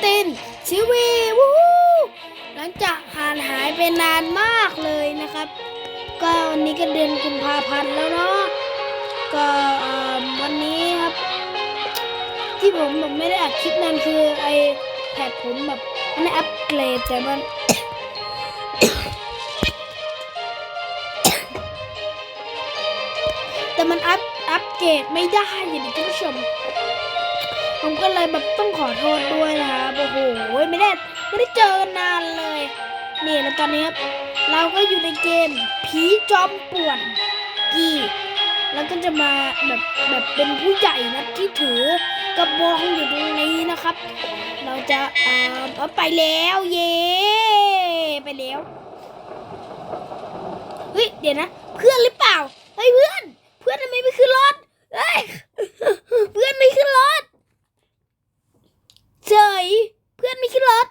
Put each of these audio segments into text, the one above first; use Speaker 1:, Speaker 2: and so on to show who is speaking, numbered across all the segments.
Speaker 1: เต้นชิวีวู้หลังจากห่างหายไปนานมากเลยนะครับ ก็วันนี้ก็เดือนกุมภาพันธ์แล้วเนาะก็วันนี้ครับ ที่ผมแบบไม่ได้อัดคลิปนั่นคือไอแพดผมแบบมันได้อัปเกรดแต่มันแต่มันอัพอัปเกรดไม่ได้อย่างที่ท่านผู้ชม ผมก็เลยแบบต้องขอโทษด้วยนะครับโอ้โหไม่ได้ไม่ได้เจอกันนานเลยนี่แล้วตอนนี้ครับเราก็อยู่ในเกมผีจอมป่วนกี่แล้วก็จะมาแบบแบบเป็นผู้ใหญ่นะที่ถือกระบองอยู่ตรงนี้นะครับ เราจะอ่อเอาไปแล้วเย้ไปแล้วเฮ้ยเดี๋ยวนะ เพื่อนหรือเปล่าเฮ้ยเพื่อน เพื่อนทำไมไม่ขึ้นรถเฮ้ย เพื่อนไม่ขึ้นรถ เฉยเพื่อนไม่ขึ้นรถ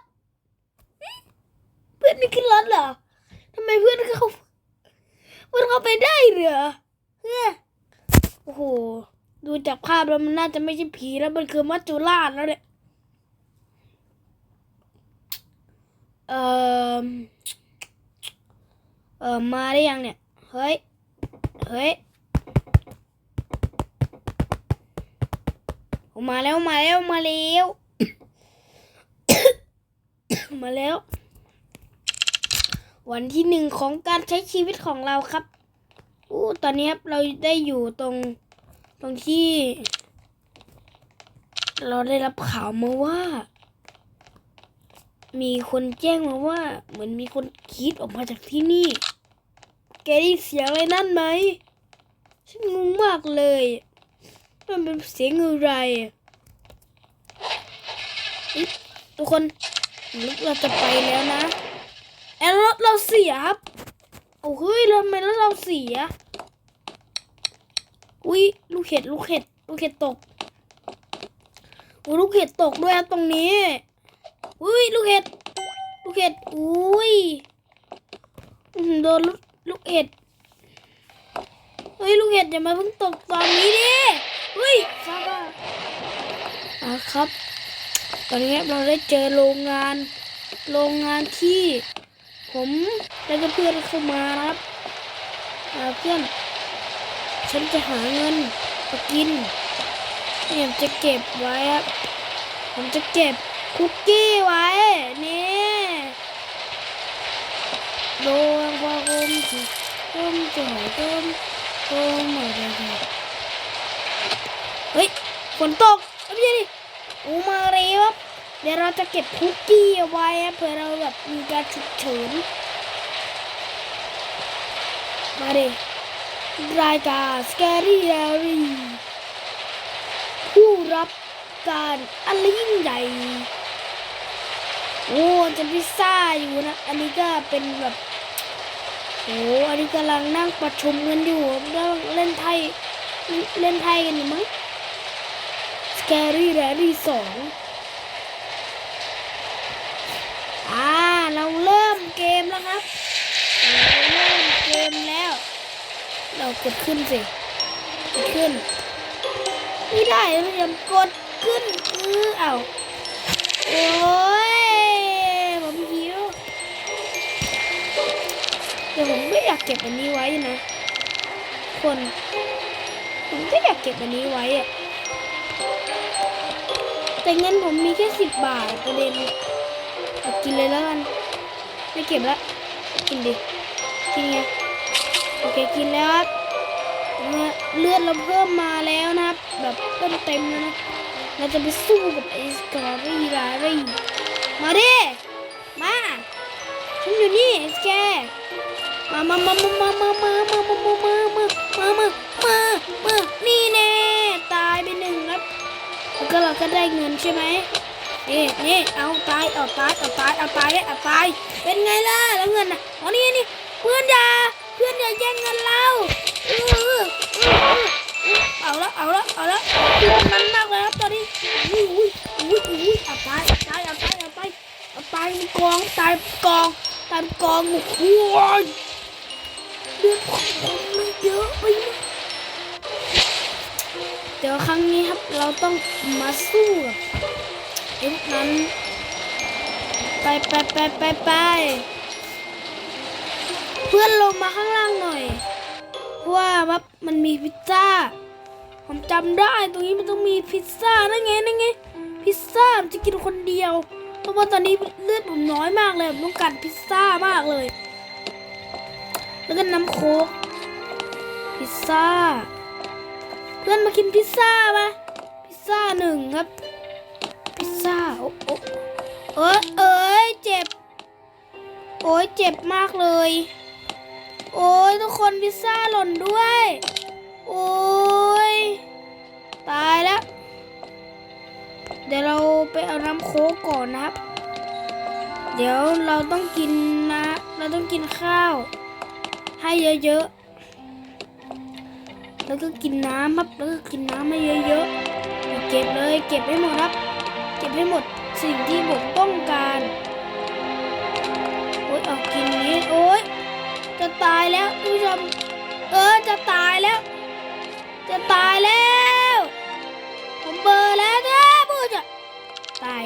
Speaker 1: เพื่อนไม่ขึ้นรถเหรอทำไมเพื่อนเขาเพื่อนเขาไปได้เหรอเฮ้ยโอ้โหดูจากภาพแล้วมันน่าจะไม่ใช่ผีแล้วมันคือมัจจุราชแล้วเนี่ยเออเอ่อมาได้ยังเนี่ย เฮ้ย เฮ้ยมาแล้วมาแล้วมาแล้ว มาแล้ว วันที่หนึ่งของการใช้ชีวิตของเราครับอู้ตอนนี้ครับเราได้อยู่ตรงตรงที่ เราได้รับข่าวมาว่า มีคนแจ้งมาว่า เหมือนมีคนคิดออกมาจากที่นี่ แกได้เสียงอะไรนั่นไหมฉันงงมากเลย มันเป็นเสียงอะไรเอ๊ะทุกคน รถเราจะไปแล้วนะแอนรถเราเสียครับโอ้เฮ้ยทำไมรถเราเสียอุ้ยลูกเห็ดลูกเห็ดลูกเห็ดตกโอ้ลูกเห็ดตกด้วยครับตรงนี้อุ้ยลูกเห็ดลูกเห็ดอุ้ยอื้อหือโดนลูกลูกเห็ดเฮ้ยลูกเห็ดอย่ามาเพิ่งตกตอนนี้ดิเฮ้ยซาบ้าอะครับ ตอนนี้เราได้เจอโรงงาน โรงงานที่ผมและก็เพื่อนเข้ามานะครับเพื่อน ฉันจะหาเงินมากินเนี่ยจะเก็บไว้ครับผมจะเก็บคุกกี้ไว้ นี่โดนความกมที่ต้มจ่อยต้มต้มหมดเลยเฮ้ยฝนตกเอาไม่ใช่ดิ อ้มาเร็วครับเดี๋ยวเราจะเก็บคุกกี้เอาไว้เผื่อเราแบบมีการฉุกเฉิน มาดิรายการ Scary Diary ผู้รับการอันยิ่งใหญ่ โอ้จะพิซซ่าอยู่นะ อันนี้ก็เป็นแบบโอ้อันนี้กำลังนั่งประชุมกันอยู่แล้วเล่นไทยเล่นไทยกันอยู่มั้ง Scary Diary สองอ่า เราเริ่มเกมแล้วครับ เราเริ่มเกมแล้ว เรากดขึ้นสิ กดขึ้น ไม่ได้ท่านผู้ชมกดขึ้นเออเอาโอ้ยผมหิวเดี๋ยวผมไม่อยากเก็บอันนี้ไว้นะ คน ผมก็อยากเก็บอันนี้ไว้อะ แต่เงินผมมีแค่สิบบาทประเด็นกินเลยแล้วกัน ไม่เก็บละ กินดิ กินไง โอเคกินแล้วครับเลือดเราเพิ่มมาแล้วนะครับ แบบเพิ่มเต็มแล้วนะ เราจะไปสู้กับไอ้สกอรี่ลารี่มาดิมาฉันอยู่นี่สแกมามามามามามามามามามามามามามามามานี่แน่ตายไปหนึ่ง แล้วก็เราก็ได้เงินใช่ไหมนี่นี่เอาตายเอาตายเอาตายเอาตายเอาตายเป็นไงล่ะแล้วเงินอะอ๋อนี่นี่เพื่อนอย่าเพื่อนอย่าแย่งเงินเราเอาละเอาละเอาละเพื่นมันมากเลยครับตอนนี้อุ้ยอุ้ยอุ้ยอุ้ยเอาตายเอาตายเอาตายเอาตายเอาตายกองตายกองตายกองโอ้โหเดือดมันเยอะไปหมด เดี๋ยวครั้งนี้ครับเราต้องมาสู้กับไอ้พวกนั้น ไปไปไปไปไปเพื่อนลงมาข้างล่างหน่อย เพราะว่ามันมันมีพิซซ่า ผมจำได้ตรงนี้มันต้องมีพิซซ่านั่นไงนั่นไงพิซซ่าจะกินคนเดียว เพราะว่าตอนนี้เลือดผมน้อยมากเลยผมต้องการพิซซ่ามากเลย แล้วก็น้ำโค้กพิซซ่า เพื่อนมากินพิซซ่าไหมพิซซ่าหนึ่งครับ พิซซ่าโอ้โอ้เอ้ยเอ้ยเจ็บ โอ้ยเจ็บมากเลย โอ้ยทุกคนพิซซ่าหล่นด้วย โอ้ยตายแล้ว เดี๋ยวเราไปเอาน้ำโค้กก่อนนะครับ เดี๋ยวเราต้องกินนะ เราต้องกินข้าว ให้เยอะๆ แล้วก็กินน้ำครับแล้วก็กินน้ำให้เยอะๆเก็บเลยเก็บให้หมดครับ เก็บให้หมดสิ่งที่ผมต้องการโอ้ยเอากินนี้โอ้ยจะตายแล้วคุณผู้ชมเออจะตายแล้ว จะตายแล้ว ผมเบลอร์แล้วนะพูดจะตาย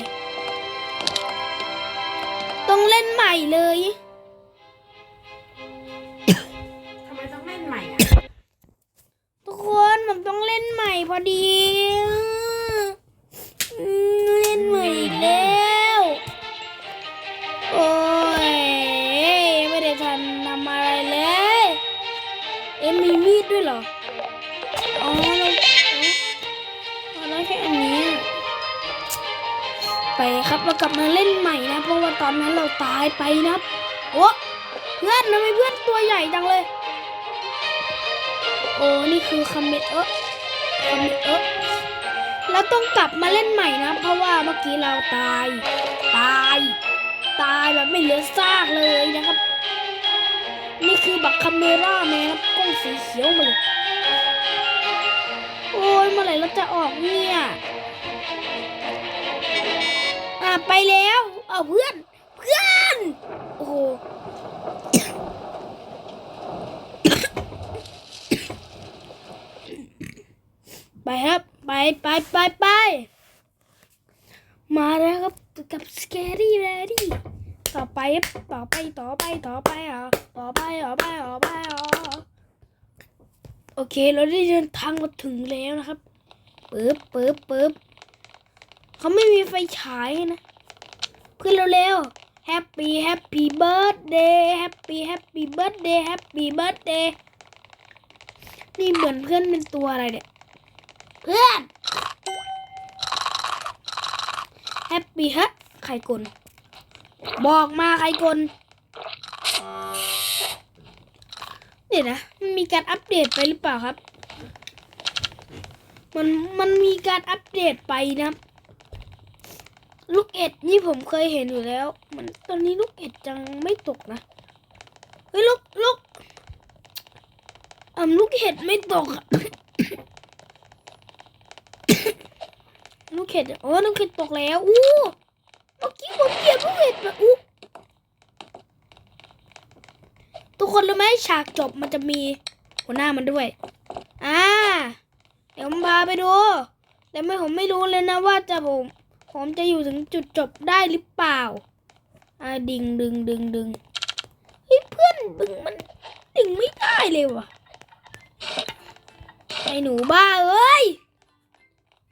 Speaker 1: ต้องเล่นใหม่เลย ผมต้องเล่นใหม่พอดี เล่นใหม่อีกแล้ว โอ้ย ไม่ได้ทันทำอะไรเลย เอ็มมีมีดด้วยเหรอ อ๋อเราเราแค่อันนี้ ไปครับเรากลับมาเล่นใหม่นะ เพราะว่าตอนนั้นเราตายไปนะ โอ้เพื่อนทำไมเพื่อนตัวใหญ่จังเลย โอ้นี่คือคอมเมนต์เออคอมเมนต์เออเราต้องกลับมาเล่นใหม่นะ เพราะว่าเมื่อกี้เราตาย ตาย ตายแบบไม่เหลือซากเลยนะครับ นี่คือบักคาเมร่าแมนครับกล้องสีเขียวมาเลยโอ้ยเมื่อไหร่เราจะออกเนี่ย อะไปแล้ว เอาเพื่อน เพื่อน โอ้โห ไปครับ ไปไปไปไปมาแล้วครับกับ Scary Ready ต่อไปครับต่อไปต่อไปต่อไปอะต่อไปต่อไปต่อไปอะโอเคเราได้เดินทางมาถึงแล้วนะครับปึ๊บปึ๊บปึ๊บเขาไม่มีไฟฉายนะขึ้นเร็วๆ Happy Happy Birthday Happy Happy Birthday Happy Birthday นี่เหมือนเพื่อนเป็นตัวอะไรเนี่ย เพื่อนแฮปปี้ฮะใครกลบอกมาใครกลเดี๋ยวนะมันมีการอัปเดตไปหรือเปล่าครับ มันมันมีการอัปเดตไปนะลูกเอ็ดนี่ผมเคยเห็นอยู่แล้ว มันตอนนี้ลูกเอ็ดจังไม่ตกนะเฮ้ยลูกลูกอ่าลูกเห็ดไม่ตกอะ กเห็ดโอ้ลูกเห็ดตกแล้วอู้เมื่อกี้ผมเหยียบลูกเห็ดไปอู้ทุกคนรู้ไหมฉากจบมันจะมีหัวหน้ามันด้วย อ่า เดี๋ยวผมพาไปดูแต่ไม่ผมไม่รู้เลยนะว่าจะผม ผมจะอยู่ถึงจุดจบได้หรือเปล่า อ่าดึงดึงดึงดึงเฮ้ยเพื่อนดึงมันดึงไม่ได้เลยว่ะไอ้หนูบ้าเอ้ย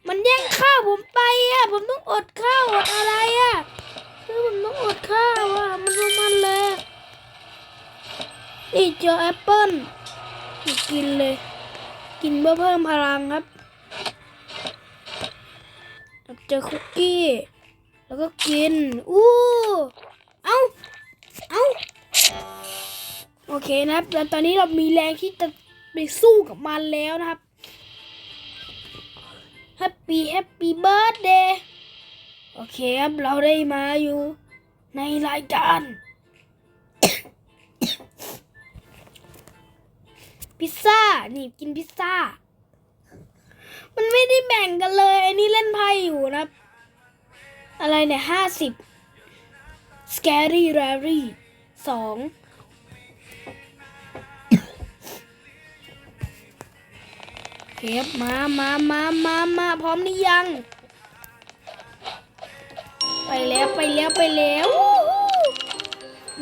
Speaker 1: มันแย่งข้าวผมไปอะ ผมต้องอดข้าวอดอะไรอะคือผมต้องอดข้าวอะ มันรู้มันเลยนี่เจอแอปเปิ้ลกินเลย กินเพื่อเพิ่มพลังครับ เจอคุกกี้ แล้วก็กิน อู้เอ้าเอ้าโอเคนะครับแล้วตอนนี้เรามีแรงที่จะไปสู้กับมันแล้วนะครับ ปี้แฮปปี้เบิร์ดเดย์โอเคครับ เราได้มาอยู่ในรายการพิซซ่า นี่กินพิซซ่า มันไม่ได้แบ่งกันเลยไอ้นี่เล่นไพ่อยู่นะอะไรเนี่ยห้าสิบ Scary Rary สอง เคฟมามามามามาพร้อมหรือยัง ไปแล้วไปแล้วไปแล้ว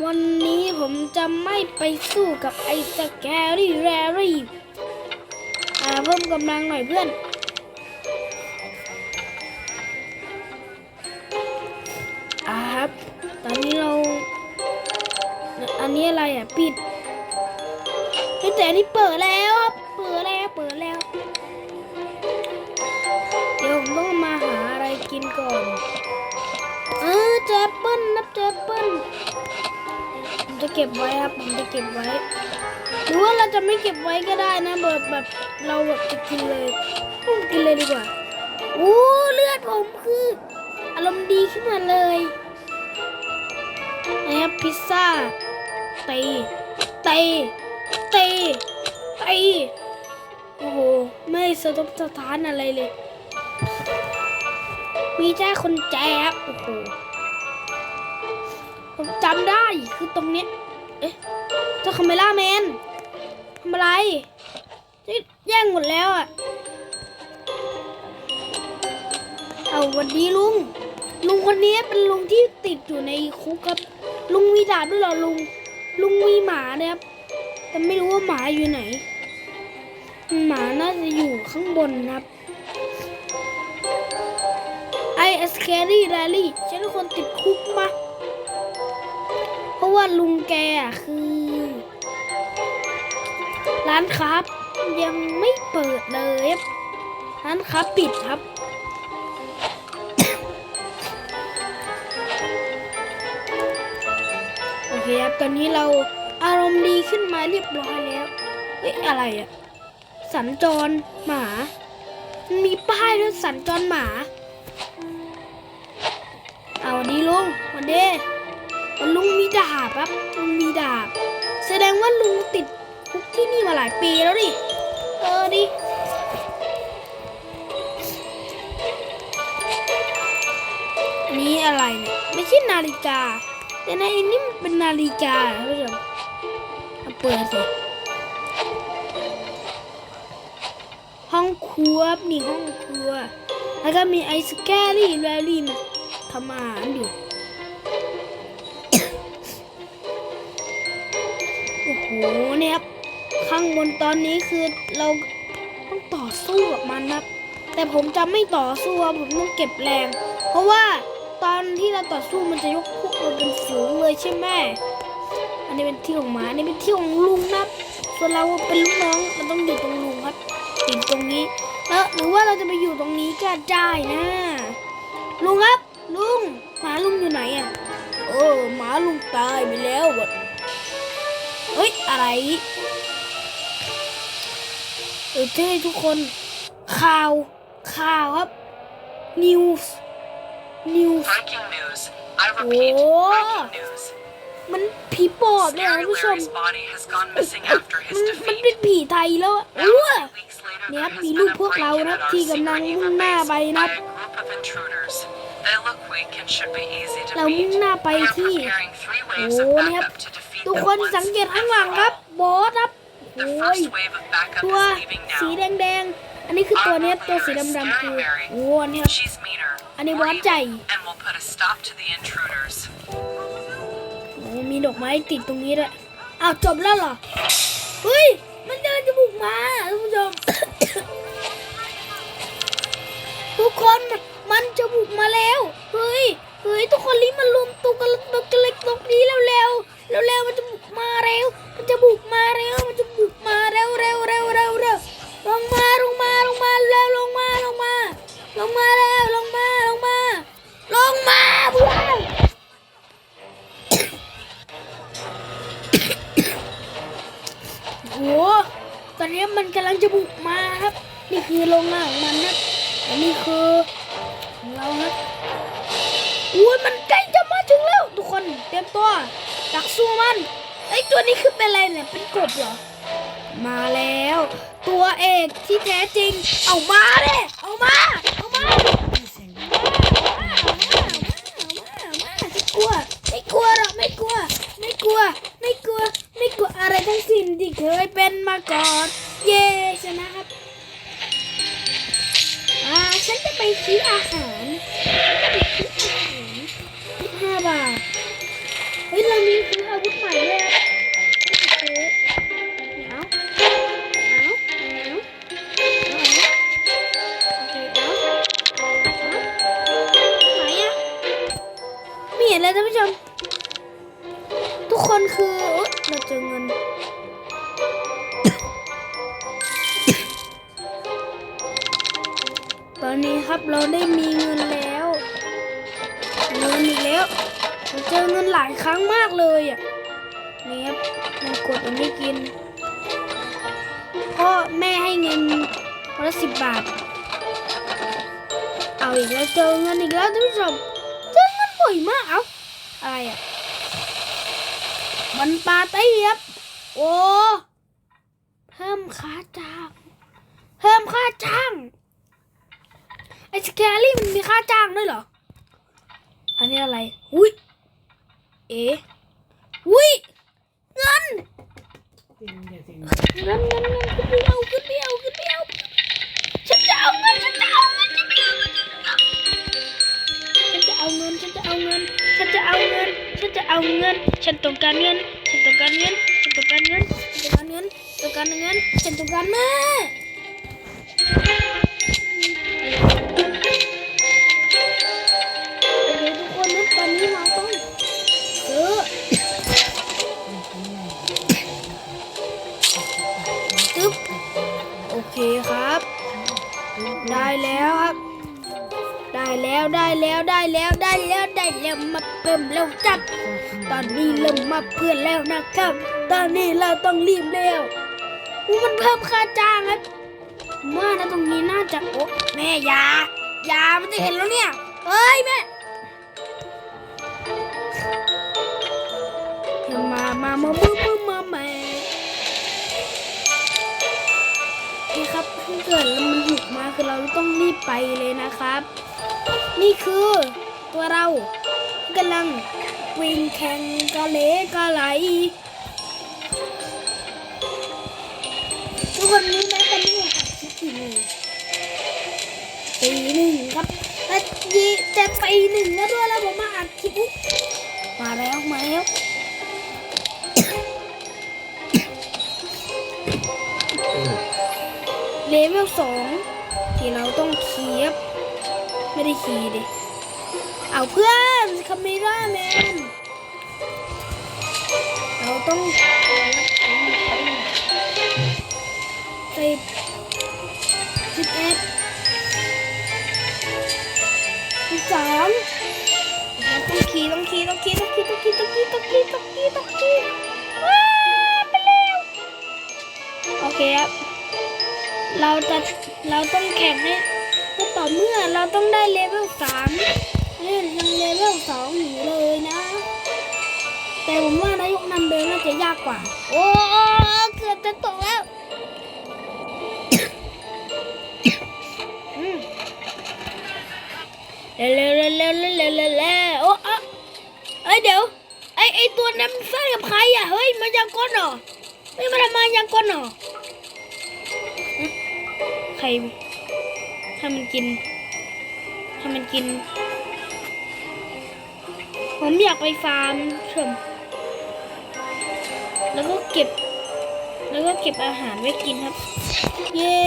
Speaker 1: วันนี้ผมจะไม่ไปสู้กับไอ้สแกรี่แรรี่อ่าเพิ่มกำลังหน่อยเพื่อนอ่าครับ ตอนนี้เรา อันนี้อะไรอะ ปิดแต่อันนี้เปิดแล้ว ก่อนเออเจปเปิ้ลนับเจปเปิ้ลผมจะเก็บไว้ครับผมจะเก็บไว้หรือว่าเราจะไม่เก็บไว้ก็ได้นะแบบแบบเราแบบจะกินเลยกินเลยดีกว่าโอ้เลือดผมคืออารมณ์ดีขึ้นมาเลยนะครับพิซซ่าตีตีตีตีโอ้โหไม่สะทกสะท้านอะไรเลย มีแค่คนแจ๊โอ้โหผมจำได้คือตรงเนี้ยเอ๊ะเจ้าคาเมล่าแมนทำอะไรนี่แย่งหมดแล้วอะเอาวันดีลุง ลุงคนนี้เป็นลุงที่ติดอยู่ในคุกครับ ลุงมีดาบด้วยเหรอลุง ลุงมีหมานี่ยครับ แต่ไม่รู้ว่าหมาอยู่ไหน หมาน่าจะอยู่ข้างบนนะครับ ไอเอสแครี่แรลี่ฉันคนติดคุกปะเพราะว่าลุงแกอะคือ ร้านค้ายังไม่เปิดเลยร้านค้าปิดครับโอเคครับตอนนี้เราอารมณ์ดีขึ้นมาเรียบร้อยแล้วเฮ้ยอะไรอะสัญจรหมามันมีป้ายด้วยสัญจรหมา เอาวันดีลุงวันเดวันลุงมีดาบครับลุงมีดาบ แสดงว่าลุงติดคุกที่นี่มาหลายปีแล้วดิเออดินี้อะไรเนี่ยไม่ใช่นาฬิกา แต่ในอันนี้มันเป็นนาฬิกาท่านผู้ชมเอาเปิดสิห้องครัวครับนี่ห้องครัว แล้วก็มีไอศแกรี่แรลลี่มา ทำอาหารอยู่โอ้โหเนี่ยครับ ข้างบนตอนนี้คือเราต้องต่อสู้กับมันนะครับ แต่ผมจะไม่ต่อสู้ครับผมต้องเก็บแรง เพราะว่าตอนที่เราต่อสู้มันจะยกพวกเราเป็นฝูงเลยใช่ไหมอันนี้เป็นที่ของหมาอันนี้เป็นที่ของลุงนะครับ ส่วนเราเป็นลูกน้องมันต้องอยู่ตรงลุงครับติดตรงนี้แล้วหรือว่าเราจะไปอยู่ตรงนี้ก็ได้นะ ลุงครับ ลุงหมาลุงอยู่ไหนอะโอ้หมาลุงตายไปแล้วอะเฮ้ย อะไรเออเจ้ทุกคน ข่าว ข่าวครับ news news
Speaker 2: Breaking news. I repeat,
Speaker 1: Oh.
Speaker 2: breaking news.
Speaker 1: มันผีปอบเลยนะ
Speaker 2: Scary
Speaker 1: ท่านผู้ชม
Speaker 2: Larry's body has gone missing after
Speaker 1: มัน
Speaker 2: his
Speaker 1: มันเป็น
Speaker 2: defeat.
Speaker 1: ผีไทยแล้วอะ
Speaker 2: Now,
Speaker 1: อ้ว
Speaker 2: three weeks later,
Speaker 1: เนี่ย
Speaker 2: there
Speaker 1: มี
Speaker 2: has
Speaker 1: ลู
Speaker 2: been
Speaker 1: ก
Speaker 2: a
Speaker 1: พวกเรา
Speaker 2: break-in
Speaker 1: นะ
Speaker 2: at our
Speaker 1: ที่กำลัง
Speaker 2: secret
Speaker 1: มุ่ง
Speaker 2: Eva
Speaker 1: หน้า
Speaker 2: base
Speaker 1: ไป
Speaker 2: by
Speaker 1: นะ
Speaker 2: a group of intruders. They look weak and should be easy to
Speaker 1: เรา
Speaker 2: beat.
Speaker 1: มุ่งหน้าไป
Speaker 2: We are
Speaker 1: ที่
Speaker 2: preparing three
Speaker 1: โอ้
Speaker 2: waves of
Speaker 1: เนี่ยครับ
Speaker 2: backup to defeat
Speaker 1: ทุก
Speaker 2: them
Speaker 1: คน
Speaker 2: once
Speaker 1: สังเกต
Speaker 2: and
Speaker 1: ข้างหลัง
Speaker 2: for
Speaker 1: ครับ
Speaker 2: all.
Speaker 1: บอสครับ
Speaker 2: The
Speaker 1: โอ้ย
Speaker 2: first wave of backup
Speaker 1: ตัว
Speaker 2: is leaving
Speaker 1: สี
Speaker 2: now.
Speaker 1: แดงๆ อันนี้คือตัวเนี้ยตัวสีดำๆคือโอ้อันนี้ครับ
Speaker 2: She's meaner,
Speaker 1: อันนี้บ
Speaker 2: more
Speaker 1: อสใหญ่
Speaker 2: evil, and will put a stop to the intruders.
Speaker 1: โอ้มีดอกไม้ติดตรงนี้ด้วยอ้าวจบแล้วเหรอเฮ้ยมันกำลังจะบุกมาท่านผู้ชมทุกคน มันจะบุกมาแล้ว เฮ้ย เฮ้ย ทุกคนรีบมารวมตัวกันตัวกันเลยตรงนี้เร็วเร็วเร็วเร็วๆมันจะบุกมาเร็ว มันจะบุกมาเร็ว มันจะบุกมาเร็วเร็วเร็วเร็วเร็วลงมาลงมาลงมาเร็วลงมาลงมา ลงมาเร็วลงมาลงมา ลงมาเพื่อนโหตอนนี้มันกำลังจะบุกมาครับ นี่คือโรงงานของมันนะอันนี้คือ ของเราครับอุ้ยมันใกล้จะมาถึงแล้ว ทุกคนเตรียมตัวดักสู้มันไอตัวนี้คือเป็นอะไรเนี่ยเป็นกบเหรอ มาแล้ว ตัวเอกที่แท้จริง เอามาเลยเอามาเอามาไม่กลัวไม่กลัวหรอกไม่กลัว ไม่กลัว ไม่กลัว ไม่กลัวอะไรทั้งสิ้นที่เคยเป็นมาก่อน เย้ชนะครับ ฉันจะไปซื้ออาหารไปซื้ออาหารห้าบาท เฮ้ยเรามีซื้ออาวุธใหม่เลยซื้อเอาเอาเอาไหนอะไม่เห็นเลยท่านผู้ชม ทุกคนคือเราเจอเงิน อนนี้ครับเราได้มีเงินแล้วเงินอีกแล้วเราเจอเงินหลายครั้งมากเลยอะนี่ครับมันกดมันไม่กินพ่อแม่ให้เงินคนละสิบบาท เอาอีกแล้วเจอเงินอีกแล้วท่านผู้ชมเจอเงินบ่อยมากเอ้าอะไรอะมันปาร์ตี้ครับโอ้เพิ่มค่าจ้าง เพิ่มค่าจ้าง ไอ้สแกรี่มันมีค่าจ้างด้วยเหรอ อันนี้อะไร อุ้ย เอ๋อุ้ย เงิน
Speaker 3: จริงเดี๋ยวจริง
Speaker 1: เงินเงินเงินขึ้นไปเอาขึ้นไปเอาขึ้นไปเอาฉันจะเอาเงินฉันจะเอาเงินฉันจะเอาเงินฉันจะเอาเงินฉันจะเอาเงินฉันจะเอาเงินฉันต้องการเงินฉันต้องการเงินฉันต้องการเงินฉันต้องการเงินต้องการเงินฉันต้องการแม่ แล้วครับ ได้แล้วได้แล้วได้แล้วได้แล้วได้แล้วมาเพิ่มแล้วจัดตอนนี้เริ่มมาเพื่อนแล้วนะครับ ตอนนี้เราต้องรีบแล้วอู้มันเพิ่มค่าจ้างครับว่านะตรงนี้น่าจะโอ้แม่ยายามันจะเห็นแล้วเนี่ยเอ้ยแม่มามามามามามามานี่ครับถ้าเกิดแล้วมัน มาคือเราต้องรีบไปเลยนะครับ นี่คือตัวเรากำลังวิ่งแข่งกะเลกะไหลทุกคนรู้ไหมตอนนี้ผมอัดคลิปกี่โมงตีหนึ่งครับแต่ยีจะตีหนึ่งแล้วด้วยแล้วผมมาอัดคลิปมาแล้วมาแล้วเลเวลสอง ทีเราต้องคีบไม่ได้คีดิ เอาเพื่อนคาเมร่าแมนเราต้องสิบสิบเอ็ดสิบสองเราต้องขี่ต้องขี่ต้องขี่ต้องขี่ต้องขี่ต้องขี่ต้องขี่ต้องขี่ต้องขี่ว้าไปเร็วโอเคครับ เราจะเราต้องแข่งให้ก็ต่อเมื่อเราต้องได้เลเวลสามเล่นยังเลเวลสองอยู่เลยนะ แต่ผมว่านายกนำเบลน่าจะยากกว่า โอ้เกือบจะตกแล้วเร็วเร็วเร็วเร็วเร็วเร็วโอ้เอ้ยเดี๋ยวไอไอตัวนั้นมันสร้งกับใครอะเฮ้ยมันยังก้นหรอไม่มาทำไมยังก้นหรอ ใครให้มันกินให้มันกิน ผมอยากไปฟาร์มเฉิมแล้วก็เก็บ แล้วก็เก็บอาหารไว้กินครับ เย้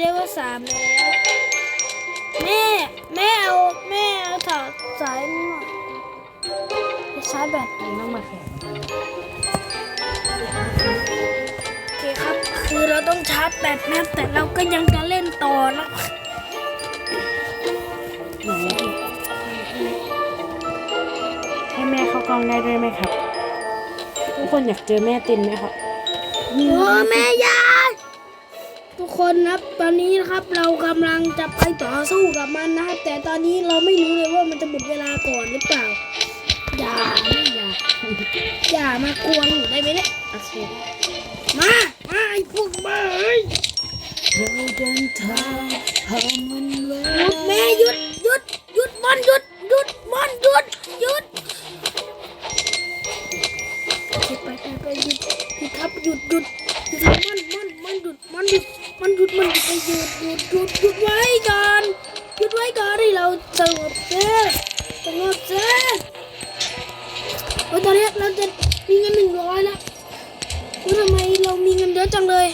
Speaker 1: เรียกว่าสามแล้วแม่แม่เอาแม่เอาถอดสายนี่มาไปชาร์จแบต
Speaker 3: จริงต้องมาแข่งกัน
Speaker 1: ครับคือเราต้องชาร์จแบตนะแต่เราก็ยังจะเล่นต่อนะ
Speaker 3: หนูให้แม่เข้ากล้องได้ด้วยไหมครับ ทุกคนอยากเจอแม่ตินไหมครับ
Speaker 1: โอ้แม่ยายทุกคนนะครับตอนนี้นะครับเรากำลังจะไปต่อสู้กับมันนะครับ แต่ตอนนี้เราไม่รู้เลยว่ามันจะหมดเวลาก่อนหรือเปล่า อย่าไม่อย่าอย่ามากวนหนูได้ไหมเนี่ย
Speaker 3: โอเค
Speaker 1: มามา ไอ้พวกบ้าเอ้ย
Speaker 3: เราเดินทางผ่านวันเว
Speaker 1: หยุดแม่หยุดหยุดหยุดมันหยุดหยุดมันหยุดหยุดไปไปไปหยุดหยุดครับหยุดหยุดหยุดมันมันมันหยุดมันหยุดมันหยุดมันหยุดไปหยุดหยุดหยุดหยุดไว้ก่อนหยุดไว้ก่อนที่เราสงบเจ้สงบเจ้โอ้ยตอนนี้เราจะมีเงินหนึ่งร้อยแล้ว เฮ้ยทำไมเรามีเงินเยอะจังเลย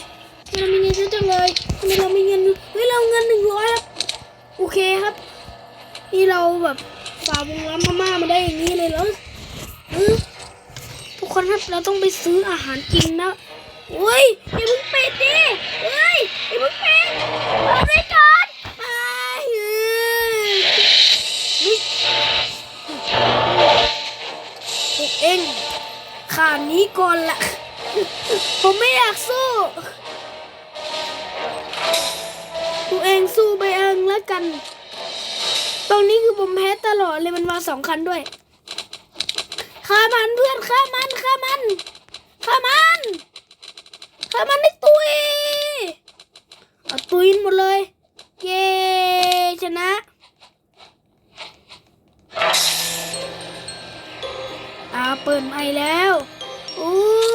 Speaker 1: ทำไมเรามีเงินเยอะจังเลยทำไมเรามีเงินเฮ้ยเราเงินหนึ่งร้อยแล้วโอเคครับ นี่เราแบบฝ่าวงล้อมมาม่ามาได้อย่างนี้เลยแล้วออทุกคนครับเราต้องไปซื้ออาหารกินนะเฮ้ยอย่าเพิ่งปิดดิเฮ้ยอย่าเพิ่งปิดเอาไปก่อนไปเออเฮ้ยพวกเองขานี้ก่อนละ ผมไม่อยากสู้พวเองสู้ไปเองแล้วกัน ตรงนี้คือผมแพ้ตลอดเลยมันมาสองคันด้วยฆ่ามันเพื่อนฆ่ามันฆ่ามันฆ่ามันฆ่ามันให้ตุยเอาตุยหมดเลย เย้ชนะอาเปิดใหม่แล้วอู้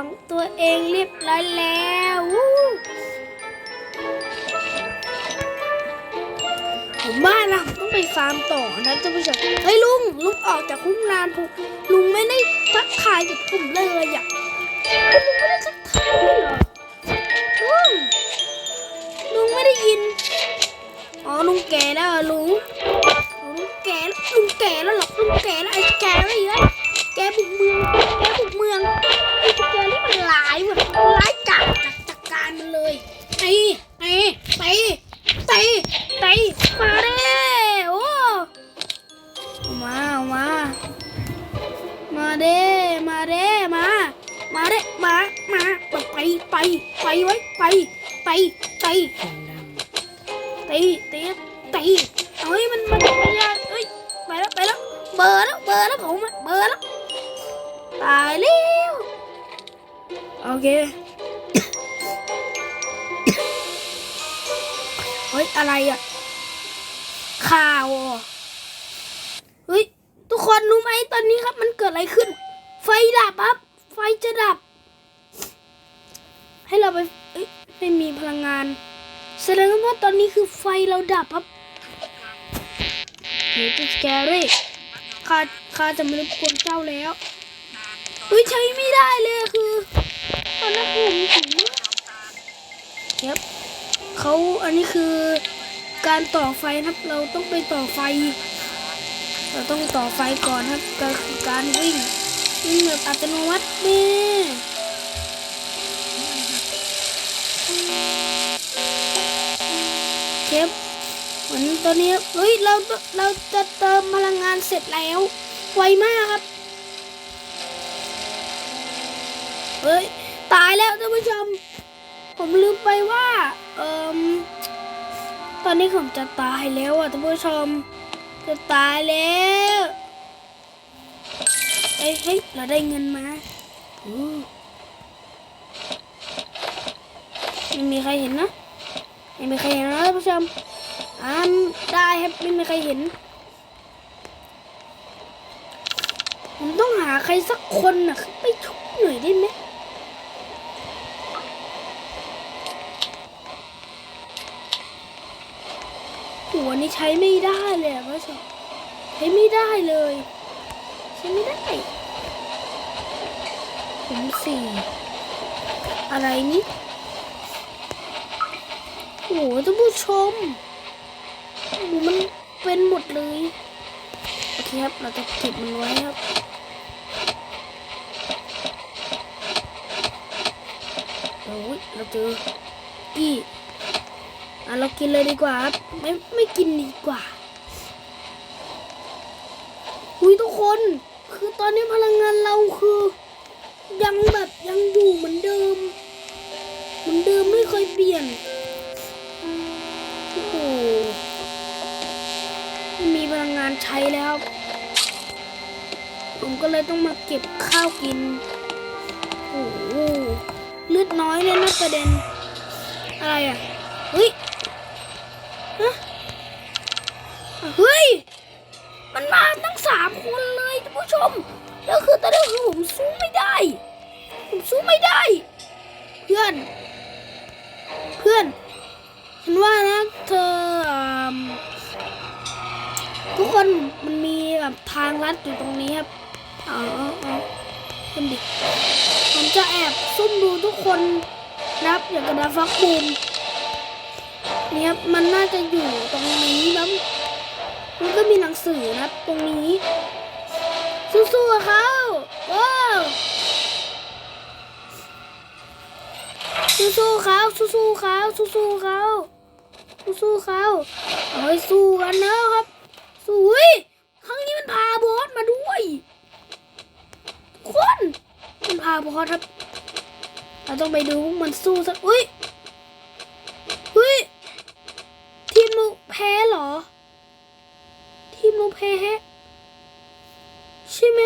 Speaker 1: ของตัวเองเรียบร้อยแล้ววู้ผมว่านะต้องไปฟาร์มต่อนะท่านผู้ชมเฮ้ยลุงลุงออกจากคุ้งนานผมลุงไม่ได้ทักทายกับผมเลยอะลุงไม่ได้ทักทายเลยเหรอลุงลุงไม่ได้ยินอ๋อลุงแก่แล้วลุงลุงแก่ลุงแก่แล้วหรอลุงแก่แล้วไอ้แก่ไม่เยอะแกบุกเมือง ไปไว้ไปไปไป
Speaker 3: เสียงดัง
Speaker 1: ตีตีตีเฮ้ยมันมันมันยากเฮ้ยไปแล้วไปแล้วเบอร์แล้วเบอร์แล้วผมเบอร์แล้วตายแล้วโอเคเฮ้ยอะไรอะข่าวเฮ้ยทุกคนรู้ไหมตอนนี้ครับมันเกิดอะไรขึ้น ไฟดับครับ ไฟจะดับ ให้เราไปเอ้ยไม่มีพลังงาน แสดงว่าตอนนี้คือไฟเราดับครับเฮ้ยเป็นสแกรี่ข้าข้าจะไม่รบกวนเจ้าแล้วเฮ้ยใช้ไม่ได้เลยคือ ตอนนั้นผมถึงครับเขาอันนี้คือการต่อไฟนะครับ เราต้องไปต่อไฟ เราต้องต่อไฟก่อนครับก็คือการวิ่งวิ่งแบบอัตโนมัตินี่เคปเหมือนตอนนี้เฮ้ยเราเราจะเติมพลังงานเสร็จแล้ว ไวมากครับเฮ้ยตายแล้วท่านผู้ชม ผมลืมไปว่าเอ่มตอนนี้ผมจะตายแล้วอะท่านผู้ชม จะตายแล้วเอ้ยเฮ้ยเราได้เงินมาไม่มีใครเห็นนะ ไม่มีใครเห็นนะท่านผู้ชมอ่านได้ครับไม่มีใครเห็น ผมต้องหาใครสักคนนะไปช่วยหน่อยได้ไหมหัวนี่ใช้ไม่ได้เลยอะพ่อชมใช้ไม่ได้เลย ใช้ไม่ได้ผมสี่อะไรนี่ โอ้โหท่านผู้ชมโอ้มันเป็นหมดเลย โอเคครับ เราจะเก็บมันไว้ครับโอ้ยเราเจอกี้อะเรากินเลยดีกว่าครับ ไม่ไม่กินดีกว่าอุ้ยทุกคน คือตอนนี้พลังงานเราคือ ยังแบบยังอยู่เหมือนเดิม เหมือนเดิมไม่เคยเปลี่ยน พลังงานใช้แล้ว ผมก็เลยต้องมาเก็บข้าวกิน โอ้โหเลือดน้อยเลยนะประเด็น อะไรอะ เฮ้ยฮะเฮ้ย มันมาตั้งสามคนเลยท่านผู้ชม แล้วคือตอนนี้คือผมสู้ไม่ได้ ผมสู้ไม่ได้ เพื่อน เพื่อน ฉันว่านะเธอ ทุกคนมันมีแบบทางลัดอยู่ตรงนี้ครับ เอาเอาเอาขึ้นดิผมจะแอบซุ่มดูทุกคนนะครับอย่างกระดาษฟักบูมเนี่ยครับมันน่าจะอยู่ตรงนี้นะมันก็มีหนังสือนะครับตรงนี้ สู้ๆเขาว้าวสู้ๆเขาสู้ๆเขาสู้ๆเขาสู้ๆเขาเอาให้สู้กันนะครับ สู้ยครั้งนี้มันพาบอสมาด้วยทุกคนมันพาบอสครับ เราต้องไปดูมันสู้สักอุ้ยอุ้ยทีมหนูแพ้เหรอ ทีมหนูแพ้ใช่ไหม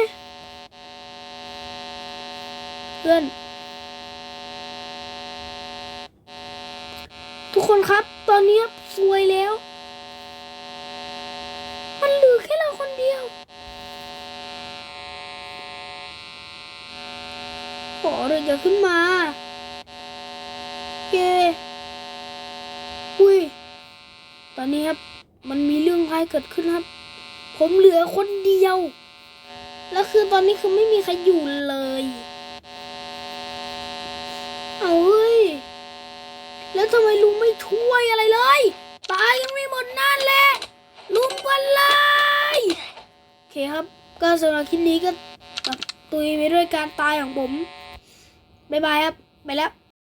Speaker 1: เพื่อนทุกคนครับ ตอนนี้ครับซวยแล้ว มันเหลือแค่เราคนเดียว ขอเลยอย่าขึ้นมาเย้อุ้ย ตอนนี้ครับ มันมีเรื่องร้ายเกิดขึ้นครับ ผมเหลือคนเดียว แล้วคือตอนนี้คือไม่มีใครอยู่เลย เอาเฮ้ย แล้วทำไมลุงไม่ช่วยอะไรเลย ตายกันไม่หมดนั่นแหละ ลุงกันเลยโอเคครับ ก็สำหรับคลิปนี้ก็แบบตุยไปด้วยการตายของผม บ๊ายบายครับ ไปแล้ว